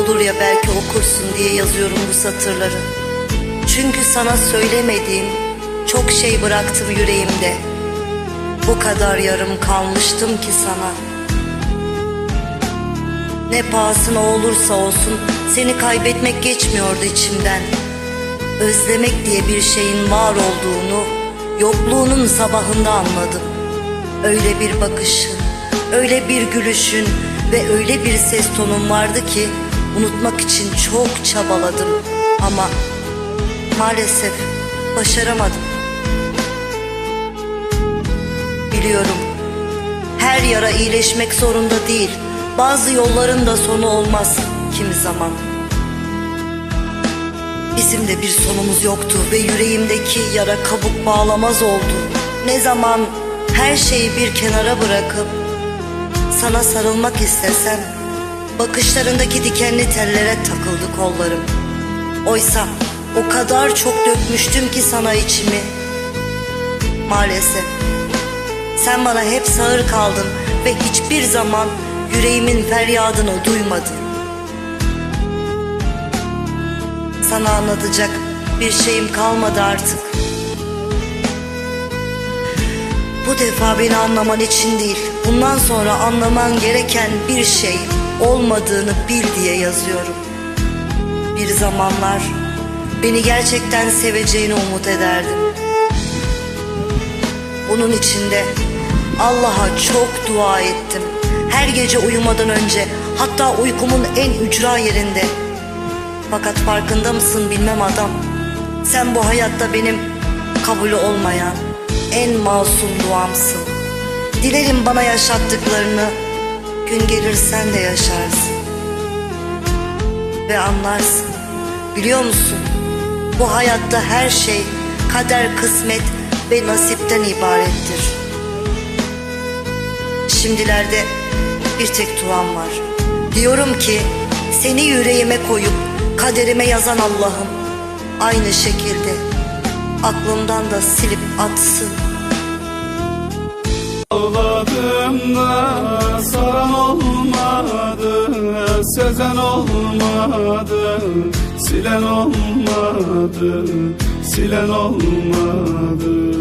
Olur ya belki okursun diye yazıyorum bu satırları. Çünkü sana söylemediğim çok şey bıraktım yüreğimde. Bu kadar yarım kalmıştım ki sana. Ne pahasına olursa olsun seni kaybetmek geçmiyordu içimden. Özlemek diye bir şeyin var olduğunu yokluğunun sabahında anladım. Öyle bir bakışın, öyle bir gülüşün ve öyle bir ses tonun vardı ki unutmak için çok çabaladım ama maalesef başaramadım. Biliyorum her yara iyileşmek zorunda değil. Bazı yolların da sonu olmaz kimi zaman. Bizim de bir sonumuz yoktu ve yüreğimdeki yara kabuk bağlamaz oldu. Ne zaman her şeyi bir kenara bırakıp sana sarılmak istesem bakışlarındaki dikenli tellere takıldı kollarım. Oysa o kadar çok dökmüştüm ki sana içimi. Maalesef sen bana hep sağır kaldın ve hiçbir zaman yüreğimin feryadını duymadın. Sana anlatacak bir şeyim kalmadı artık. Bu defa beni anlaman için değil, bundan sonra anlaman gereken bir şey olmadığını bil diye yazıyorum. Bir zamanlar beni gerçekten seveceğini umut ederdim. Bunun içinde Allah'a çok dua ettim. Her gece uyumadan önce hatta uykumun en ücra yerinde. Fakat farkında mısın bilmem adam. Sen bu hayatta benim kabulü olmayan en masum duamsın. Dilerim bana yaşattıklarını gün gelir sen de yaşarsın. Ve anlarsın. Biliyor musun? Bu hayatta her şey kader, kısmet ve nasipten ibarettir. Şimdilerde bir tek duam var. Diyorum ki seni yüreğime koyup kaderime yazan Allah'ım aynı şekilde aklımdan da silip atsın. Sezen olmadı Silen olmadı Silen olmadı